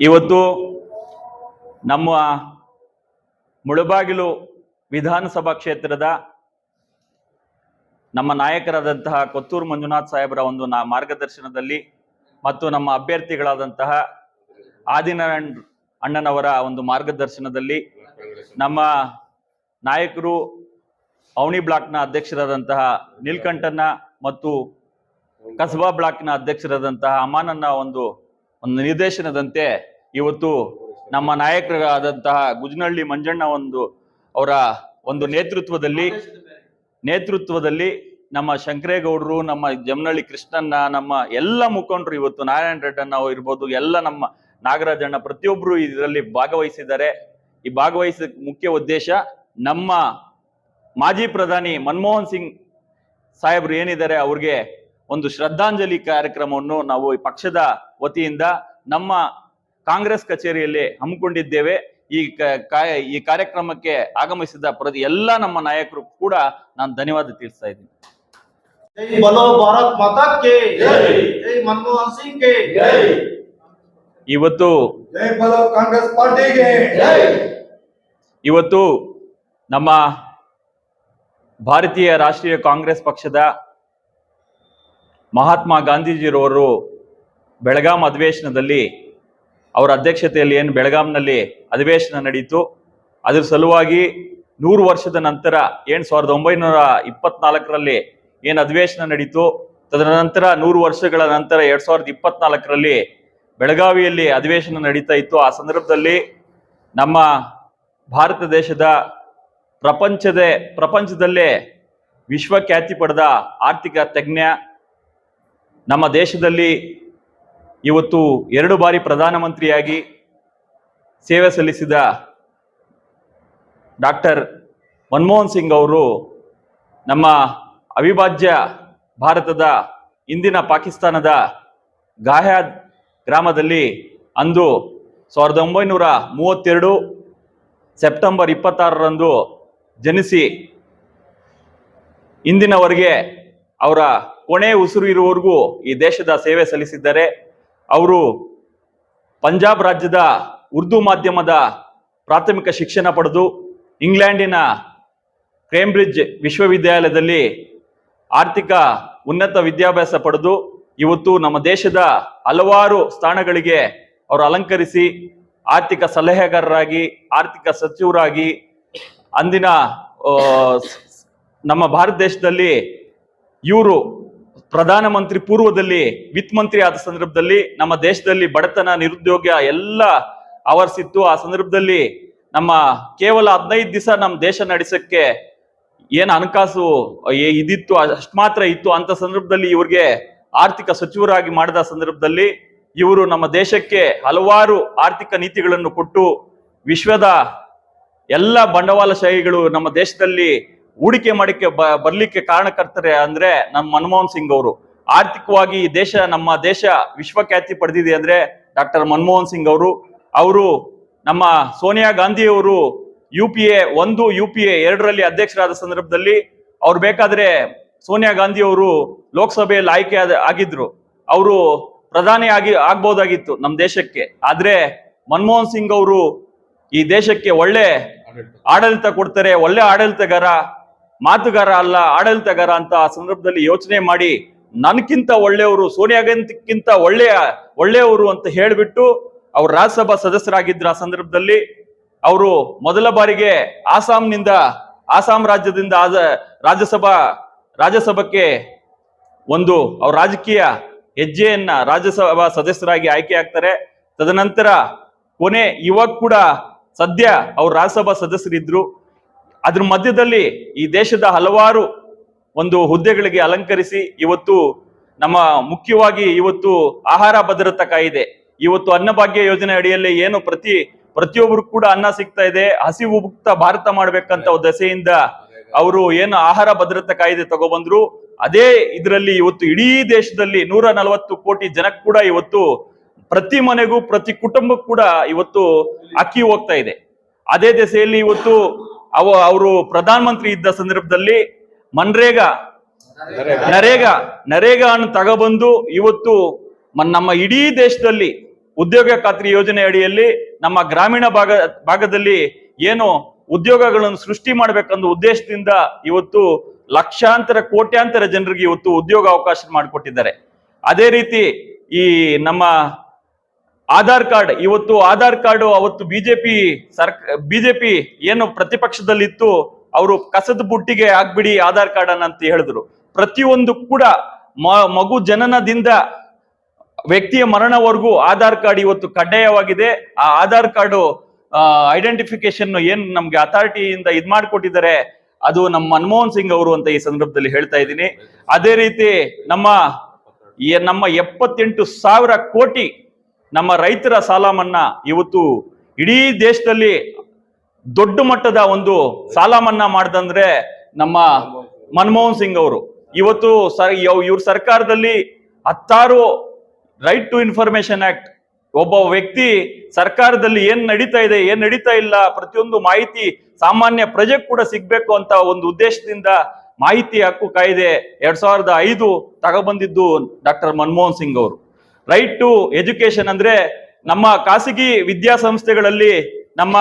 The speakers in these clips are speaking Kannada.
ಇವತ್ತು ನಮ್ಮ ಮುಳಬಾಗಿಲು ವಿಧಾನಸಭಾ ಕ್ಷೇತ್ರದ ನಮ್ಮ ನಾಯಕರಾದಂತಹ ಕೊತ್ತೂರು ಮಂಜುನಾಥ್ ಸಾಹೇಬರ ಒಂದು ನಾ ಮಾರ್ಗದರ್ಶನದಲ್ಲಿ ಮತ್ತು ನಮ್ಮ ಅಭ್ಯರ್ಥಿಗಳಾದಂತಹ ಆದಿನಾರಾಯಣ್ ಅಣ್ಣನವರ ಒಂದು ಮಾರ್ಗದರ್ಶನದಲ್ಲಿ ನಮ್ಮ ನಾಯಕರು ಅವಣಿ ಬ್ಲಾಕ್ನ ಅಧ್ಯಕ್ಷರಾದಂತಹ ನೀಲ್ಕಂಠನ್ನ ಮತ್ತು ಕಸಬಾ ಬ್ಲಾಕ್ನ ಅಧ್ಯಕ್ಷರಾದಂತಹ ಅಮಾನನ್ನ ಒಂದು ಒಂದು ನಿರ್ದೇಶನದಂತೆ ಇವತ್ತು ನಮ್ಮ ನಾಯಕರಾದಂತಹ ಗುಜನಹಳ್ಳಿ ಮಂಜಣ್ಣ ಒಂದು ಅವರ ಒಂದು ನೇತೃತ್ವದಲ್ಲಿ ನೇತೃತ್ವದಲ್ಲಿ ನಮ್ಮ ಶಂಕರೇಗೌಡರು, ನಮ್ಮ ಜಮನಹಳ್ಳಿ ಕೃಷ್ಣನ್ನ ನಮ್ಮ ಎಲ್ಲ ಮುಖಂಡರು ಇವತ್ತು ನಾರಾಯಣ ರೆಡ್ಡಣ್ಣ ಇರ್ಬೋದು, ಎಲ್ಲ ನಮ್ಮ ನಾಗರಾಜಣ್ಣ ಪ್ರತಿಯೊಬ್ಬರು ಇದರಲ್ಲಿ ಭಾಗವಹಿಸಿದ್ದಾರೆ. ಈ ಭಾಗವಹಿಸಿದ ಮುಖ್ಯ ಉದ್ದೇಶ ನಮ್ಮ ಮಾಜಿ ಪ್ರಧಾನಿ ಮನಮೋಹನ್ ಸಿಂಗ್ ಸಾಹೇಬ್ರು ಏನಿದ್ದಾರೆ ಅವ್ರಿಗೆ ಒಂದು ಶ್ರದ್ಧಾಂಜಲಿ ಕಾರ್ಯಕ್ರಮವನ್ನು ನಾವು ಈ ಪಕ್ಷದ ವತಿಯಿಂದ ನಮ್ಮ ಕಾಂಗ್ರೆಸ್ ಕಚೇರಿಯಲ್ಲಿ ಹಮ್ಮಿಕೊಂಡಿದ್ದೇವೆ. ಈ ಈ ಕಾರ್ಯಕ್ರಮಕ್ಕೆ ಆಗಮಿಸಿದ ಪ್ರತಿ ಎಲ್ಲ ನಮ್ಮ ನಾಯಕರು ಕೂಡ ನಾನು ಧನ್ಯವಾದ ತಿಳಿಸ್ತಾ ಇದ್ದೀನಿ. ಮನಮೋಹನ್ ಸಿಂಗ್ ಇವತ್ತು ಕಾಂಗ್ರೆಸ್ ಪಾರ್ಟಿಗೆ. ಇವತ್ತು ನಮ್ಮ ಭಾರತೀಯ ರಾಷ್ಟ್ರೀಯ ಕಾಂಗ್ರೆಸ್ ಪಕ್ಷದ ಮಹಾತ್ಮ ಗಾಂಧೀಜಿರವರು ಬೆಳಗಾಂ ಅಧಿವೇಶನದಲ್ಲಿ ಅವರ ಅಧ್ಯಕ್ಷತೆಯಲ್ಲಿ ಏನು ಬೆಳಗಾಂನಲ್ಲಿ ಅಧಿವೇಶನ ನಡೀತು, ಅದರ ಸಲುವಾಗಿ ನೂರು ವರ್ಷದ ನಂತರ ಏನು ಸಾವಿರದ ಒಂಬೈನೂರ ಇಪ್ಪತ್ನಾಲ್ಕರಲ್ಲಿ ಏನು ಅಧಿವೇಶನ ನಡೀತು, ತದನಂತರ ನೂರು ವರ್ಷಗಳ ನಂತರ ಎರಡು ಸಾವಿರದ ಇಪ್ಪತ್ನಾಲ್ಕರಲ್ಲಿ ಬೆಳಗಾವಿಯಲ್ಲಿ ಅಧಿವೇಶನ ನಡೀತಾ ಇತ್ತು. ಆ ಸಂದರ್ಭದಲ್ಲಿ ನಮ್ಮ ಭಾರತ ದೇಶದ ಪ್ರಪಂಚದ ಪ್ರಪಂಚದಲ್ಲೇ ವಿಶ್ವಖ್ಯಾತಿ ಪಡೆದ ಆರ್ಥಿಕ ತಜ್ಞ ನಮ್ಮ ದೇಶದಲ್ಲಿ ಇವತ್ತು ಎರಡು ಬಾರಿ ಪ್ರಧಾನಮಂತ್ರಿಯಾಗಿ ಸೇವೆ ಸಲ್ಲಿಸಿದ ಡಾಕ್ಟರ್ ಮನಮೋಹನ್ ಸಿಂಗ್ ಅವರು ನಮ್ಮ ಅವಿಭಾಜ್ಯ ಭಾರತದ ಇಂದಿನ ಪಾಕಿಸ್ತಾನದ ಗಾಯಾದ್ ಗ್ರಾಮದಲ್ಲಿ ಅಂದು ಸಾವಿರದ ಒಂಬೈನೂರ ಮೂವತ್ತೆರಡು ಸೆಪ್ಟೆಂಬರ್ ಇಪ್ಪತ್ತಾರರಂದು ಜನಿಸಿ ಇಂದಿನವರೆಗೆ ಅವರ ಕೊನೆ ಉಸಿರು ಇರುವವರೆಗೂ ಈ ದೇಶದ ಸೇವೆ ಸಲ್ಲಿಸಿದ್ದಾರೆ ಅವರು ಪಂಜಾಬ್ ರಾಜ್ಯದ ಉರ್ದು ಮಾಧ್ಯಮದ ಪ್ರಾಥಮಿಕ ಶಿಕ್ಷಣ ಪಡೆದು ಇಂಗ್ಲೆಂಡಿನ ಕೇಂಬ್ರಿಡ್ಜ್ ವಿಶ್ವವಿದ್ಯಾಲಯದಲ್ಲಿ ಆರ್ಥಿಕ ಉನ್ನತ ವಿದ್ಯಾಭ್ಯಾಸ ಪಡೆದು ಇವತ್ತು ನಮ್ಮ ದೇಶದ ಹಲವಾರು ಸ್ಥಾನಗಳಿಗೆ ಅವರು ಅಲಂಕರಿಸಿ ಆರ್ಥಿಕ ಸಲಹೆಗಾರರಾಗಿ, ಆರ್ಥಿಕ ಸಚಿವರಾಗಿ ಅಂದಿನ ನಮ್ಮ ಭಾರತ ದೇಶದಲ್ಲಿ ಇವರು ಪ್ರಧಾನಮಂತ್ರಿ ಪೂರ್ವದಲ್ಲಿ, ವಿತ್ ಮಂತ್ರಿ ಆದ ಸಂದರ್ಭದಲ್ಲಿ ನಮ್ಮ ದೇಶದಲ್ಲಿ ಬಡತನ, ನಿರುದ್ಯೋಗ ಎಲ್ಲ ಆವರಿಸಿತ್ತು. ಆ ಸಂದರ್ಭದಲ್ಲಿ ನಮ್ಮ ಕೇವಲ ಹದಿನೈದು ದಿವಸ ನಮ್ಮ ದೇಶ ನಡೆಸಕ್ಕೆ ಏನು ಹಣಕಾಸು ಇದಿತ್ತು, ಅಷ್ಟು ಮಾತ್ರ ಇತ್ತು ಅಂತ ಸಂದರ್ಭದಲ್ಲಿ ಇವ್ರಿಗೆ ಆರ್ಥಿಕ ಸಚಿವರಾಗಿ ಮಾಡಿದ ಸಂದರ್ಭದಲ್ಲಿ ಇವರು ನಮ್ಮ ದೇಶಕ್ಕೆ ಹಲವಾರು ಆರ್ಥಿಕ ನೀತಿಗಳನ್ನು ಕೊಟ್ಟು ವಿಶ್ವದ ಎಲ್ಲ ಬಂಡವಾಳಶಾಹಿಗಳು ನಮ್ಮ ದೇಶದಲ್ಲಿ ಹೂಡಿಕೆ ಮಾಡಿಕೆ ಬ ಬರ್ಲಿಕ್ಕೆ ಕಾರಣಕರ್ತರೆ ಅಂದ್ರೆ ನಮ್ಮ ಮನಮೋಹನ್ ಸಿಂಗ್ ಅವರು. ಆರ್ಥಿಕವಾಗಿ ಈ ದೇಶ ನಮ್ಮ ದೇಶ ವಿಶ್ವಖ್ಯಾತಿ ಪಡೆದಿದೆ ಅಂದ್ರೆ ಡಾಕ್ಟರ್ ಮನಮೋಹನ್ ಸಿಂಗ್ ಅವರು. ಅವರು ನಮ್ಮ ಸೋನಿಯಾ ಗಾಂಧಿ ಅವರು ಯು ಪಿ ಎ ಒಂದು ಯು ಪಿ ಎ ಎರಡರಲ್ಲಿ ಅಧ್ಯಕ್ಷರಾದ ಸಂದರ್ಭದಲ್ಲಿ ಅವ್ರು ಬೇಕಾದ್ರೆ ಸೋನಿಯಾ ಗಾಂಧಿ ಅವರು ಲೋಕಸಭೆಯಲ್ಲಿ ಆಯ್ಕೆ ಆಗಿದ್ರು. ಅವರು ಪ್ರಧಾನಿ ಆಗಿ ಆಗ್ಬೋದಾಗಿತ್ತು ನಮ್ಮ ದೇಶಕ್ಕೆ. ಆದ್ರೆ ಮನಮೋಹನ್ ಸಿಂಗ್ ಅವರು ಈ ದೇಶಕ್ಕೆ ಒಳ್ಳೆ ಆಡಳಿತ ಕೊಡ್ತಾರೆ ಒಳ್ಳೆ ಆಡಳಿತಗಾರ. ಮಾತುಗಾರ ಅಲ್ಲ, ಆಡಳಿತಗಾರ ಅಂತ ಆ ಸಂದರ್ಭದಲ್ಲಿ ಯೋಚನೆ ಮಾಡಿ, ನನ್ಕಿಂತ ಒಳ್ಳೆಯವರು, ಸೋನಿಯಾ ಗಾಂಧಿಗಿಂತ ಒಳ್ಳೆಯ, ಒಳ್ಳೆಯವರು ಅಂತ ಹೇಳಿಬಿಟ್ಟು ಅವ್ರು ರಾಜ್ಯಸಭಾ ಸದಸ್ಯರಾಗಿದ್ರು ಆ ಸಂದರ್ಭದಲ್ಲಿ. ಅವರು ಮೊದಲ ಬಾರಿಗೆ ಆಸಾಂನಿಂದ ಆಸಾಂ ರಾಜ್ಯದಿಂದ ಆದ ರಾಜ್ಯಸಭಾ, ರಾಜ್ಯಸಭಕ್ಕೆ ಒಂದು ಅವ್ರ ರಾಜಕೀಯ ಹೆಜ್ಜೆಯನ್ನ ರಾಜ್ಯಸಭಾ ಸದಸ್ಯರಾಗಿ ಆಯ್ಕೆ ಆಗ್ತಾರೆ. ತದನಂತರ ಕೊನೆ ಇವಾಗ ಕೂಡ ಸದ್ಯ ಅವ್ರು ರಾಜ್ಯಸಭಾ ಸದಸ್ಯರಿದ್ರು. ಅದ್ರ ಮಧ್ಯದಲ್ಲಿ ಈ ದೇಶದ ಹಲವಾರು ಒಂದು ಹುದ್ದೆಗಳಿಗೆ ಅಲಂಕರಿಸಿ ಇವತ್ತು ನಮ್ಮ ಮುಖ್ಯವಾಗಿ ಇವತ್ತು ಆಹಾರ ಭದ್ರತಾ ಕಾಯಿದೆ ಇವತ್ತು ಅನ್ನಭಾಗ್ಯ ಯೋಜನೆ ಅಡಿಯಲ್ಲಿ ಏನು ಪ್ರತಿ ಪ್ರತಿಯೊಬ್ಬರು ಕೂಡ ಅನ್ನ ಸಿಗ್ತಾ ಇದೆ ಹಸಿವು ಮುಕ್ತ ಭಾರತ ಮಾಡ್ಬೇಕಂತ ದಸೆಯಿಂದ ದೆಸೆಯಿಂದ ಅವರು ಏನು ಆಹಾರ ಭದ್ರತಾ ಕಾಯ್ದೆ ತಗೊಬಂದ್ರು ಅದೇ ಇದರಲ್ಲಿ ಇವತ್ತು ಇಡೀ ದೇಶದಲ್ಲಿ ನೂರ ನಲವತ್ತು ಕೋಟಿ ಜನಕ್ಕೆ ಕೂಡ ಇವತ್ತು ಪ್ರತಿ ಮನೆಗೂ ಪ್ರತಿ ಕುಟುಂಬಕ್ಕೂ ಕೂಡ ಇವತ್ತು ಅಕ್ಕಿ ಹೋಗ್ತಾ ಇದೆ. ಅದೇ ದೆಸೆಯಲ್ಲಿ ಇವತ್ತು ಅವ ಅವರು ಪ್ರಧಾನ ಮಂತ್ರಿ ಇದ್ದ ಸಂದರ್ಭದಲ್ಲಿ ಮನ್ರೇಗಾ ನರೇಗಾ. ನರೇಗಾ ಅನ್ನು ತಗೊಬಂದು ಇವತ್ತು ನಮ್ಮ ಇಡೀ ದೇಶದಲ್ಲಿ ಉದ್ಯೋಗ ಖಾತ್ರಿ ಯೋಜನೆ ಅಡಿಯಲ್ಲಿ ನಮ್ಮ ಗ್ರಾಮೀಣ ಭಾಗ ಭಾಗದಲ್ಲಿ ಏನು ಉದ್ಯೋಗಗಳನ್ನು ಸೃಷ್ಟಿ ಮಾಡಬೇಕನ್ನೋ ಉದ್ದೇಶದಿಂದ ಇವತ್ತು ಲಕ್ಷಾಂತರ ಕೋಟ್ಯಾಂತರ ಜನರಿಗೆ ಇವತ್ತು ಉದ್ಯೋಗ ಅವಕಾಶ ಮಾಡಿಕೊಟ್ಟಿದ್ದಾರೆ. ಅದೇ ರೀತಿ ಈ ನಮ್ಮ ಆಧಾರ್ ಕಾರ್ಡ್, ಇವತ್ತು ಆಧಾರ್ ಕಾರ್ಡ್, ಅವತ್ತು ಬಿಜೆಪಿ ಸರ್ಕ, ಬಿಜೆಪಿ ಏನು ಪ್ರತಿಪಕ್ಷದಲ್ಲಿತ್ತು, ಅವರು ಕಸದ ಬುಟ್ಟಿಗೆ ಆಗ್ಬಿಡಿ ಆಧಾರ್ ಕಾರ್ಡ್ ಅನ್ನ ಅಂತ ಹೇಳಿದ್ರು. ಪ್ರತಿಯೊಂದು ಕೂಡ ಮಗು ಜನನದಿಂದ ವ್ಯಕ್ತಿಯ ಮರಣವರೆಗೂ ಆಧಾರ್ ಕಾರ್ಡ್ ಇವತ್ತು ಕಡ್ಡಾಯವಾಗಿದೆ. ಆ ಆಧಾರ್ ಕಾರ್ಡ್ ಐಡೆಂಟಿಫಿಕೇಶನ್ ಏನ್ ನಮ್ಗೆ ಅಥಾರಿಟಿಯಿಂದ ಇದ್ ಮಾಡಿಕೊಟ್ಟಿದ್ದಾರೆ. ಅದು ನಮ್ಮ ಮನಮೋಹನ್ ಸಿಂಗ್ ಅವರು ಅಂತ ಈ ಸಂದರ್ಭದಲ್ಲಿ ಹೇಳ್ತಾ ಇದ್ದೀನಿ. ಅದೇ ರೀತಿ ನಮ್ಮ ನಮ್ಮ ಎಪ್ಪತ್ತೆಂಟು ಸಾವಿರ ಕೋಟಿ ನಮ್ಮ ರೈತರ ಸಾಲ ಮನ್ನಾ ಇವತ್ತು ಇಡೀ ದೇಶದಲ್ಲಿ ದೊಡ್ಡ ಮಟ್ಟದ ಒಂದು ಸಾಲ ಮನ್ನಾ ಮಾಡ್ದಂದ್ರೆ ನಮ್ಮ ಮನಮೋಹನ್ ಸಿಂಗ್ ಅವರು. ಇವತ್ತು ಸರ್ ಇವ್ರ ಸರ್ಕಾರದಲ್ಲಿ ಹತ್ತಾರು ರೈಟ್ ಟು ಇನ್ಫಾರ್ಮೇಶನ್ ಆಕ್ಟ್ ಒಬ್ಬ ವ್ಯಕ್ತಿ ಸರ್ಕಾರದಲ್ಲಿ ಏನ್ ನಡೀತಾ ಇದೆ, ಏನ್ ನಡೀತಾ ಇಲ್ಲ, ಪ್ರತಿಯೊಂದು ಮಾಹಿತಿ ಸಾಮಾನ್ಯ ಪ್ರಜೆ ಕೂಡ ಸಿಗ್ಬೇಕು ಅಂತ ಒಂದು ಉದ್ದೇಶದಿಂದ ಮಾಹಿತಿ ಹಕ್ಕು ಕಾಯ್ದೆ ಎರಡ್ ಸಾವಿರದ ಐದು ತಗೊಬಂದಿದ್ದು ಡಾಕ್ಟರ್ ಮನಮೋಹನ್ ಸಿಂಗ್ ಅವರು. ರೈಟ್ ಟು ಎಜುಕೇಶನ್ ಅಂದ್ರೆ ನಮ್ಮ ಖಾಸಗಿ ವಿದ್ಯಾಸಂಸ್ಥೆಗಳಲ್ಲಿ ನಮ್ಮ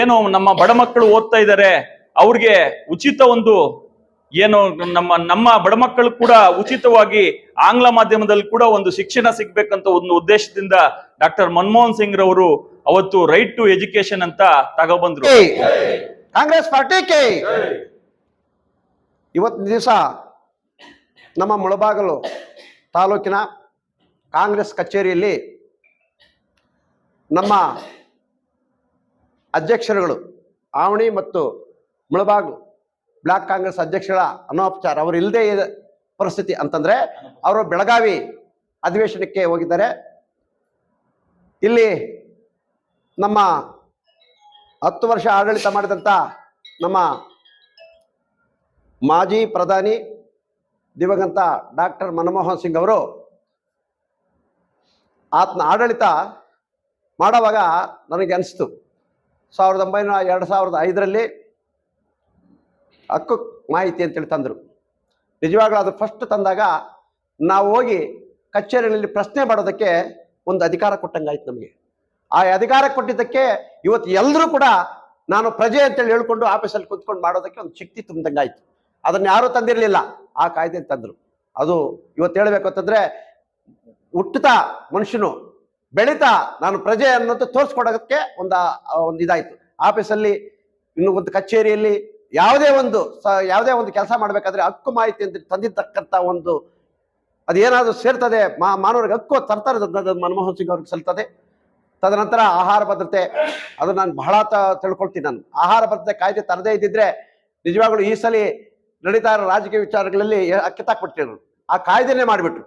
ಏನು ನಮ್ಮ ಬಡ ಮಕ್ಕಳು ಓದ್ತಾ ಇದ್ದಾರೆ, ಅವ್ರಿಗೆ ಉಚಿತ ಒಂದು ಏನು ನಮ್ಮ ನಮ್ಮ ಬಡ ಮಕ್ಕಳು ಕೂಡ ಉಚಿತವಾಗಿ ಆಂಗ್ಲ ಮಾಧ್ಯಮದಲ್ಲಿ ಕೂಡ ಒಂದು ಶಿಕ್ಷಣ ಸಿಗ್ಬೇಕಂತ ಒಂದು ಉದ್ದೇಶದಿಂದ ಡಾಕ್ಟರ್ ಮನಮೋಹನ್ ಸಿಂಗ್ ರವರು ಅವತ್ತು ರೈಟ್ ಟು ಎಜುಕೇಶನ್ ಅಂತ ತಗೊಬಂದ್ರು. ಕಾಂಗ್ರೆಸ್ ಪಾರ್ಟಿಗೆ ಇವತ್ತಿನ ದಿವಸ ನಮ್ಮ ಮುಳಬಾಗಲು ತಾಲೂಕಿನ ಕಾಂಗ್ರೆಸ್ ಕಚೇರಿಯಲ್ಲಿ ನಮ್ಮ ಅಧ್ಯಕ್ಷರುಗಳು ಆವಣಿ ಮತ್ತು ಮುಳಬಾಗ್ ಬ್ಲಾಕ್ ಕಾಂಗ್ರೆಸ್ ಅಧ್ಯಕ್ಷರ ಅನೌಪಚಾರ ಅವರು ಇಲ್ಲದೆ ಪರಿಸ್ಥಿತಿ ಅಂತಂದ್ರೆ ಅವರು ಬೆಳಗಾವಿ ಅಧಿವೇಶನಕ್ಕೆ ಹೋಗಿದ್ದಾರೆ. ಇಲ್ಲಿ ನಮ್ಮ ಹತ್ತು ವರ್ಷ ಆಡಳಿತ ಮಾಡಿದಂಥ ನಮ್ಮ ಮಾಜಿ ಪ್ರಧಾನಿ ದಿವಂಗತ ಡಾಕ್ಟರ್ ಮನಮೋಹನ್ ಸಿಂಗ್ ಅವರು ಆತನ ಆಡಳಿತ ಮಾಡುವಾಗ ನನಗೆ ಅನಿಸ್ತು. ಸಾವಿರದ ಒಂಬೈನೂರ ಎರಡು ಸಾವಿರದ ಐದರಲ್ಲಿ ಹಕ್ಕು ಮಾಹಿತಿ ಅಂತೇಳಿ ತಂದರು. ನಿಜವಾಗ್ಲೂ ಅದು ಫಸ್ಟ್ ತಂದಾಗ ನಾವು ಹೋಗಿ ಕಚೇರಿಗಳಲ್ಲಿ ಪ್ರಶ್ನೆ ಮಾಡೋದಕ್ಕೆ ಒಂದು ಅಧಿಕಾರ ಕೊಟ್ಟಂಗಾಯ್ತು ನಮಗೆ. ಆ ಅಧಿಕಾರ ಕೊಟ್ಟಿದ್ದಕ್ಕೆ ಇವತ್ತು ಎಲ್ಲರೂ ಕೂಡ ನಾನು ಪ್ರಜೆ ಅಂತೇಳಿ ಹೇಳ್ಕೊಂಡು ಆಫೀಸಲ್ಲಿ ಕುತ್ಕೊಂಡು ಮಾಡೋದಕ್ಕೆ ಒಂದು ಶಕ್ತಿ ತುಂಬಿದಂಗಾಯ್ತು ಅದನ್ನ ಯಾರೂ ತಂದಿರಲಿಲ್ಲ. ಆ ಕಾಯ್ದೆ ತಂದರು. ಅದು ಇವತ್ತು ಹೇಳಬೇಕು ಅಂತಂದ್ರೆ ಹುಟ್ಟುತ್ತಾ ಮನುಷ್ಯನು ಬೆಳೀತಾ ನಾನು ಪ್ರಜೆ ಅನ್ನೋದು ತೋರಿಸ್ಕೊಡೋದಕ್ಕೆ ಒಂದು ಒಂದು ಇದಾಯಿತು. ಆಫೀಸಲ್ಲಿ, ಇನ್ನು ಒಂದು ಕಚೇರಿಯಲ್ಲಿ ಯಾವುದೇ ಒಂದು ಸ, ಯಾವುದೇ ಒಂದು ಕೆಲಸ ಮಾಡಬೇಕಾದ್ರೆ ಹಕ್ಕು ಮಾಹಿತಿ ಅಂತ ತಂದಿದ್ದಕ್ಕಂಥ ಒಂದು ಅದೇನಾದರೂ ಸೇರ್ತದೆ, ಮಾ, ಮಾನವರಿಗೆ ಹಕ್ಕು ತರ್ತಾರೆ ಮನಮೋಹನ್ ಸಿಂಗ್ ಅವ್ರಿಗೆ ಸಲ್ತದೆ. ತದನಂತರ ಆಹಾರ ಭದ್ರತೆ, ಅದು ನಾನು ಬಹಳ ತಿಳ್ಕೊಳ್ತೀನಿ ನಾನು. ಆಹಾರ ಭದ್ರತೆ ಕಾಯ್ದೆ ತರದೇ ಇದ್ದಿದ್ರೆ ನಿಜವಾಗ್ಲೂ ಈ ಸಲ ನಡೀತಾ ಇರೋ ರಾಜಕೀಯ ವಿಚಾರಗಳಲ್ಲಿ ಕಿತ್ತಾಕ್ಬಿಟ್ಟಿರು ಆ ಕಾಯ್ದೆನೇ ಮಾಡಿಬಿಟ್ರು.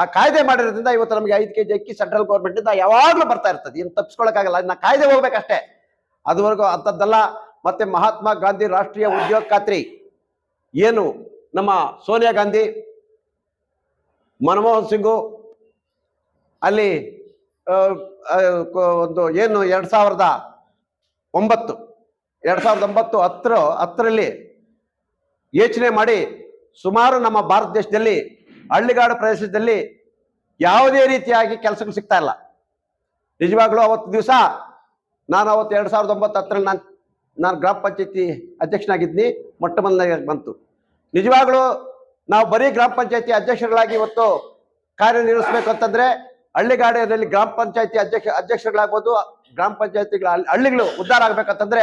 ಆ ಕಾಯ್ದೆ ಮಾಡಿರೋದ್ರಿಂದ ಇವತ್ತು ನಮಗೆ ಐದು ಕೆ ಜಿ ಅಕ್ಕಿ ಸೆಂಟ್ರಲ್ ಗೌರ್ಮೆಂಟಿಂದ ಯಾವಾಗಲೂ ಬರ್ತಾ ಇರ್ತದೆ. ಏನು ತಪ್ಪಿಸ್ಕೊಳಕ್ಕಾಗಲ್ಲ ನಾ ಕಾಯ್ದೆ ಹೋಗ್ಬೇಕಷ್ಟೇ. ಅದುವರೆಗೂ ಅಂಥದ್ದಲ್ಲ ಮತ್ತೆ ಮಹಾತ್ಮ ಗಾಂಧಿ ರಾಷ್ಟ್ರೀಯ ಉದ್ಯೋಗ ಖಾತ್ರಿ. ಏನು ನಮ್ಮ ಸೋನಿಯಾ ಗಾಂಧಿ, ಮನಮೋಹನ್ ಸಿಂಗು, ಅಲ್ಲಿ ಒಂದು ಏನು ಎರಡು ಸಾವಿರದ ಒಂಬತ್ತು, ಎರಡು ಸಾವಿರದ ಒಂಬತ್ತು ಹತ್ತರ ಹತ್ತರಲ್ಲಿ ಯೋಚನೆ ಮಾಡಿ ಸುಮಾರು ನಮ್ಮ ಭಾರತ ದೇಶದಲ್ಲಿ ಹಳ್ಳಿಗಾಡು ಪ್ರದೇಶದಲ್ಲಿ ಯಾವುದೇ ರೀತಿಯಾಗಿ ಕೆಲಸಗಳು ಸಿಗ್ತಾ ಇಲ್ಲ. ನಿಜವಾಗ್ಲೂ ಅವತ್ತು ದಿವಸ ನಾನು ಅವತ್ತು ಎರಡು ಸಾವಿರದ ಒಂಬತ್ತು ಹತ್ತರಲ್ಲಿ ನಾನು ನಾನು ಗ್ರಾಮ ಪಂಚಾಯತಿ ಅಧ್ಯಕ್ಷನಾಗಿದ್ದೀನಿ ಮೊಟ್ಟ ಮೊದಲನೇ ಬಂತು. ನಿಜವಾಗ್ಲೂ ನಾವು ಬರೀ ಗ್ರಾಮ ಪಂಚಾಯತಿ ಅಧ್ಯಕ್ಷರುಗಳಾಗಿ ಇವತ್ತು ಕಾರ್ಯನಿರ್ವಹಿಸಬೇಕು ಅಂತಂದ್ರೆ ಹಳ್ಳಿಗಾಡಿನಲ್ಲಿ ಗ್ರಾಮ ಪಂಚಾಯತಿ ಅಧ್ಯಕ್ಷ, ಅಧ್ಯಕ್ಷರುಗಳಾಗ್ಬೋದು, ಗ್ರಾಮ ಪಂಚಾಯತಿಗಳ ಹಳ್ಳಿ- ಹಳ್ಳಿಗಳು ಉದ್ಧಾರ ಆಗ್ಬೇಕಂತಂದ್ರೆ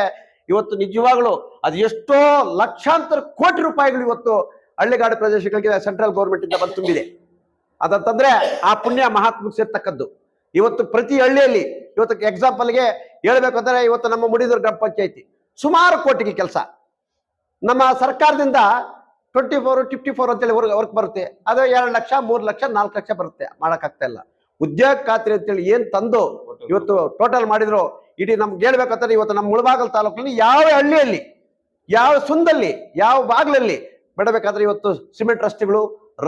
ಇವತ್ತು ನಿಜವಾಗ್ಲೂ ಅದು ಎಷ್ಟೋ ಲಕ್ಷಾಂತರ ಕೋಟಿ ರೂಪಾಯಿಗಳು ಇವತ್ತು ಹಳ್ಳಿಗಾಡು ಪ್ರದೇಶಗಳಿಗೆ ಸೆಂಟ್ರಲ್ ಗೌರ್ಮೆಂಟ್ ಇಂದ ಬಂದು ತುಂಬಿದೆ. ಅದಂತಂದ್ರೆ ಆ ಪುಣ್ಯ ಮಹಾತ್ಮಕ್ಕೆ ಸೇರ್ತಕ್ಕದ್ದು ಇವತ್ತು ಪ್ರತಿ ಹಳ್ಳಿಯಲ್ಲಿ ಇವತ್ತು ಎಕ್ಸಾಂಪಲ್ಗೆ ಹೇಳ್ಬೇಕು ಅಂದ್ರೆ ಇವತ್ತು ನಮ್ಮ ಮುಡಿದೂರು ಗ್ರಾಮ ಪಂಚಾಯತಿ ಸುಮಾರು ಕೋಟಿಗೆ ಕೆಲಸ. ನಮ್ಮ ಸರ್ಕಾರದಿಂದ ಟ್ವೆಂಟಿ ಫೋರ್ ಫಿಫ್ಟಿ ಫೋರ್ ಅಂತೇಳಿ ವರ್ಕ್ ವರ್ಕ್ ಬರುತ್ತೆ. ಅದೇ ಎರಡು ಲಕ್ಷ, ಮೂರು ಲಕ್ಷ, ನಾಲ್ಕು ಲಕ್ಷ ಬರುತ್ತೆ. ಮಾಡೋಕ್ಕಾಗ್ತಾ ಇಲ್ಲ. ಉದ್ಯೋಗ ಖಾತ್ರಿ ಅಂತೇಳಿ ಏನು ತಂದು ಇವತ್ತು ಟೋಟಲ್ ಮಾಡಿದ್ರು, ಇಡೀ ನಮ್ಗೆ ಹೇಳ್ಬೇಕಂತಂದ್ರೆ ಇವತ್ತು ನಮ್ಮ ಮುಳಬಾಗಲ್ ತಾಲೂಕಿನಲ್ಲಿ ಯಾವ ಹಳ್ಳಿಯಲ್ಲಿ, ಯಾವ ಸುಂದಲ್ಲಿ, ಯಾವ ಬಾಗ್ಲಲ್ಲಿ ಬಿಡಬೇಕಾದ್ರೆ ಇವತ್ತು ಸಿಮೆಂಟ್ ರಸ್ತೆಗಳು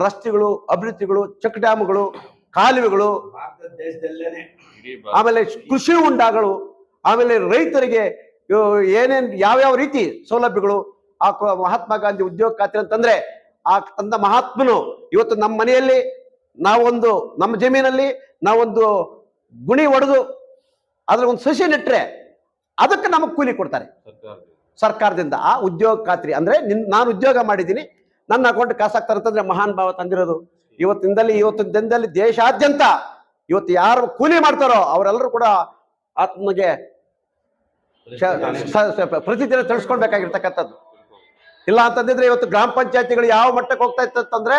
ರಸ್ತೆಗಳು, ಅಭಿವೃದ್ಧಿಗಳು, ಚೆಕ್ ಡ್ಯಾಮ್ಗಳು, ಕಾಲುವೆಗಳು, ಆಮೇಲೆ ಕೃಷಿ ಹುಂಡಾಗಳು ಆಮೇಲೆ ರೈತರಿಗೆ ಏನೇನ್ ಯಾವ ರೀತಿ ಸೌಲಭ್ಯಗಳು, ಆ ಮಹಾತ್ಮ ಗಾಂಧಿ ಉದ್ಯೋಗ ಖಾತ್ರಿ ಅಂತಂದ್ರೆ, ಆ ತಂದ ಮಹಾತ್ಮನು ಇವತ್ತು ನಮ್ಮ ಮನೆಯಲ್ಲಿ ನಾವೊಂದು, ನಮ್ಮ ಜಮೀನಲ್ಲಿ ನಾವೊಂದು ಗುಣಿ ಹೊಡೆದು ಅದ್ರ ಒಂದು ಸಸಿ ನೆಟ್ಟರೆ ಅದಕ್ಕೆ ನಮಗೆ ಕೂಲಿ ಕೊಡ್ತಾರೆ. ಸರ್ಕಾರದಿಂದ ಆ ಉದ್ಯೋಗ ಖಾತ್ರಿ ಅಂದ್ರೆ ನಿನ್ ನಾನು ಉದ್ಯೋಗ ಮಾಡಿದ್ದೀನಿ, ನನ್ನ ಅಕೌಂಟ್ ಕಾಸಾಗ್ತಾರೆ ಅಂತಂದ್ರೆ ಮಹಾನ್ ಭಾವ ತಂದಿರೋದು. ಇವತ್ತಿಂದಲ್ಲಿ, ಇವತ್ತಿನ ದಿನದಲ್ಲಿ ದೇಶಾದ್ಯಂತ ಇವತ್ತು ಯಾರು ಕೂಲಿ ಮಾಡ್ತಾರೋ ಅವರೆಲ್ಲರೂ ಕೂಡ ಆತ್ಮಗೆ ಪ್ರತಿದಿನ ತಿಳಿಸ್ಕೊಳ್ಬೇಕಾಗಿರ್ತಕ್ಕಂಥದ್ದು. ಇಲ್ಲ ಅಂತಂದಿದ್ರೆ ಇವತ್ತು ಗ್ರಾಮ ಪಂಚಾಯತಿಗಳು ಯಾವ ಮಟ್ಟಕ್ಕೆ ಹೋಗ್ತಾ ಇತ್ತಂತಂದ್ರೆ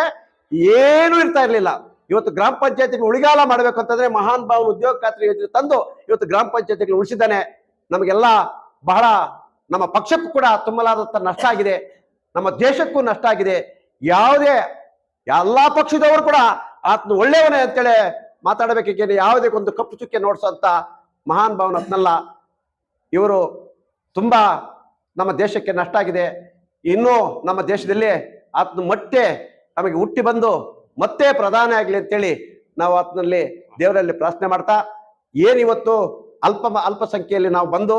ಏನೂ ಇರ್ತಾ ಇರಲಿಲ್ಲ. ಇವತ್ತು ಗ್ರಾಮ ಪಂಚಾಯತಿಗಳು ಉಳಿಗಾಲ ಮಾಡ್ಬೇಕು ಅಂತಂದ್ರೆ ಮಹಾನ್ ಭಾವ ಉದ್ಯೋಗ ಖಾತ್ರಿ ಯೋಜನೆ ತಂದು ಇವತ್ತು ಗ್ರಾಮ ಪಂಚಾಯತಿಗಳು ಉಳಿಸಿದ್ದಾನೆ. ನಮಗೆಲ್ಲ ಬಹಳ ನಮ್ಮ ಪಕ್ಷಕ್ಕೂ ಕೂಡ ತುಂಬಲಾದಂಥ ನಷ್ಟ ಆಗಿದೆ, ನಮ್ಮ ದೇಶಕ್ಕೂ ನಷ್ಟ ಆಗಿದೆ. ಯಾವುದೇ ಎಲ್ಲ ಪಕ್ಷದವರು ಕೂಡ ಆತನ ಒಳ್ಳೆಯವನೇ ಅಂತೇಳಿ ಮಾತಾಡಬೇಕೇನೆ ಯಾವುದೇ ಒಂದು ಕಪ್ಪು ಚುಕ್ಕೆ ನೋಡಿಸೋಂಥ ಮಹಾನ್ ಭಾವನ ಅತ್ನಲ್ಲ ಇವರು ತುಂಬ ನಮ್ಮ ದೇಶಕ್ಕೆ ನಷ್ಟ ಆಗಿದೆ. ಇನ್ನೂ ನಮ್ಮ ದೇಶದಲ್ಲಿ ಆತನ ಮತ್ತೆ ನಮಗೆ ಹುಟ್ಟಿ ಬಂದು ಮತ್ತೆ ಪ್ರಧಾನಿ ಆಗಲಿ ಅಂತೇಳಿ ನಾವು ಆತನಲ್ಲಿ ದೇವರಲ್ಲಿ ಪ್ರಾರ್ಥನೆ ಮಾಡ್ತಾ, ಏನಿವತ್ತು ಅಲ್ಪ ಅಲ್ಪ ಸಂಖ್ಯೆಯಲ್ಲಿ ನಾವು ಬಂದು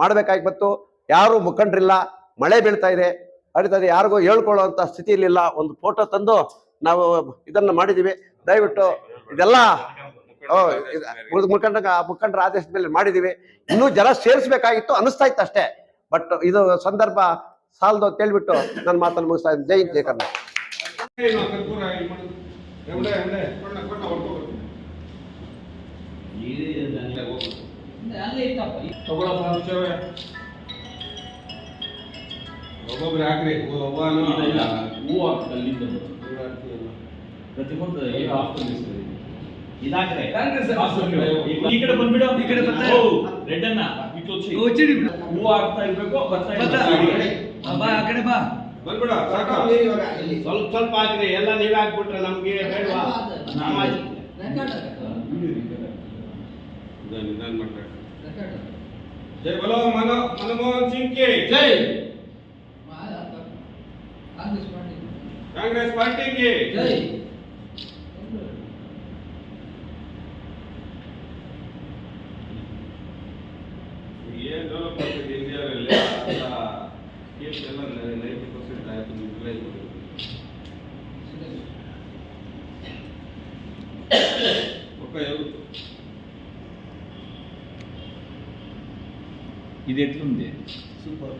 ಮಾಡಬೇಕಾಗಿ ಬಂತು. ಯಾರು ಮುಖಂಡರಿಲ್ಲ ಮಳೆ ಬೀಳ್ತಾ ಇದೆ. ಅಡಿತಾ ಇದೆ ಯಾರಿಗೂ ಸ್ಥಿತಿ ಸ್ಥಿತಿಯಲ್ಲಿಲ್ಲ. ಒಂದು ಫೋಟೋ ತಂದು ನಾವು ಇದನ್ನ ಮಾಡಿದ್ದೀವಿ ದಯವಿಟ್ಟು ಇದೆಲ್ಲ ಓ, ಇದ್- ಉಳ್ದ ಮುಖಂಡ ಮುಖಂಡರ ಆದೇಶದ ಮೇಲೆ ಮಾಡಿದೀವಿ. ಇನ್ನೂ ಜನ ಸೇರಿಸ್ಬೇಕಾಗಿತ್ತು ಅನಿಸ್ತಾ ಇತ್ತು ಅಷ್ಟೇ. ಬಟ್ ಇದು ಸಂದರ್ಭ ಸಾಲದು ಅಂತ ಹೇಳ್ಬಿಟ್ಟು ನನ್ನ ಮಾತನ್ನು ಮುಗಿಸ್ತಾ ಇದ್ದೀನಿ. ಜೈ ಹಿಂದ್, ಜೈ ಕರ್ನಾಟಕ. ಒಬ್ಬೊಬ್ರು ಹಾಕ್ರಿ. ಒಬ್ಬನು ಹೂ ಅಲ್ಲಿಂದ ಪ್ರತಿಯೊಂದು ಏನು ಈ ಕಡೆ ಬಂದ್ಬಿಡು ಈ ಕಡೆ ರೆಡ್ ಅನ್ನ ಹೂ ಆಗ್ತಾ ಇರ್ಬೇಕು ಬರ್ತಾ ಬಾ ಬಂದ್ಬಿಡ ಸಾಕು. ಸ್ವಲ್ಪ ಸ್ವಲ್ಪ ಹಾಕ್ರಿ. ಎಲ್ಲ ನೀವೇ ಹಾಕ್ಬಿಟ್ರೆ ನಮ್ಗೆ ಬೇಡವಾ? ನಿಧಾನ ನಿಧಾನ ಮಾಡ್ತಾರೆ. ಜೈ ಬಲೋ ಮನ ಮನಮೋಹನ್ ಸಿಂಗ್ ಕೆ. ಜೈ కాంగ్రెస్ పార్టీకి. జై. ఏం డెవలప్మెంట్ ఇండియాలో స్కీమ్స్ ఎలా నైంటీ పర్సెంట్ అయిపోయింది యూటిలైజ్ ఒక ఇది ఎట్లుంది? సూపర్.